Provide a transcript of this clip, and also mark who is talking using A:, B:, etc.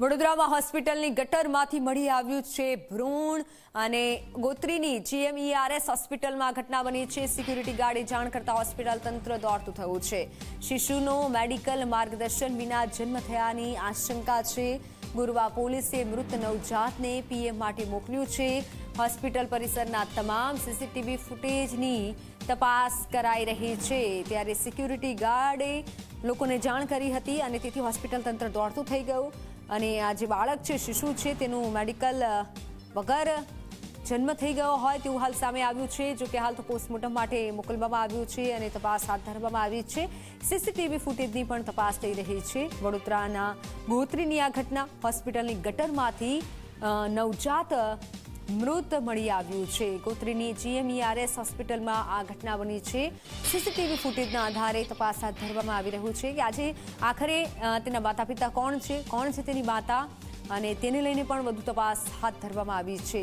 A: વડોદરામાં હોસ્પિટલની ગટરમાંથી મળી આવ્યું છે ભ્રૂણ અને ગોત્રીની જીએમઈઆરએસ હોસ્પિટલમાં ઘટના બની છે. સિક્યુરિટી ગાર્ડે જાણ કરતા હોસ્પિટલ તંત્ર દોડતું થયું છે. શિશુનો મેડિકલ માર્ગદર્શન વિના જન્મ થયાની આશંકા છે. ગુરુવા પોલીસે મૃત નવજાતને પીએમ માટે મોકલ્યું છે. હોસ્પિટલ પરિસરના તમામ સીસીટીવી ફૂટેજની તપાસ કરાઈ રહી છે. ત્યારે સિક્યુરિટી ગાર્ડે લોકોને જાણ કરી હતી અને તેથી હોસ્પિટલ તંત્ર દોડતું થઈ ગયું. અને આ જે બાળક છે, શિશુ છે, તેનું મેડિકલ વગર જન્મ થઈ ગયો હોય તેવું હાલ સામે આવ્યું છે. જો કે હાલ તો પોસ્ટમોર્ટમ માટે મોકલવામાં આવ્યું છે અને તપાસ હાથ ધરવામાં આવી છે. સીસીટીવી ફૂટેજની પણ તપાસ થઈ રહી છે. વડોદરાના ગોત્રીની આ ઘટના, હોસ્પિટલની ગટરમાંથી નવજાત મૃત મળી આવ્યું છે. ગોત્રીની જીએમઈઆરએસ હોસ્પિટલમાં આ ઘટના બની છે. સીસીટીવી ફૂટેજના આધારે તપાસ હાથ ધરવામાં આવી રહ્યું છે કે આજે આખરે તેના માતા પિતા કોણ છે કોણ છે તેની માતા? અને તેને લઈને પણ વધુ તપાસ હાથ ધરવામાં આવી છે.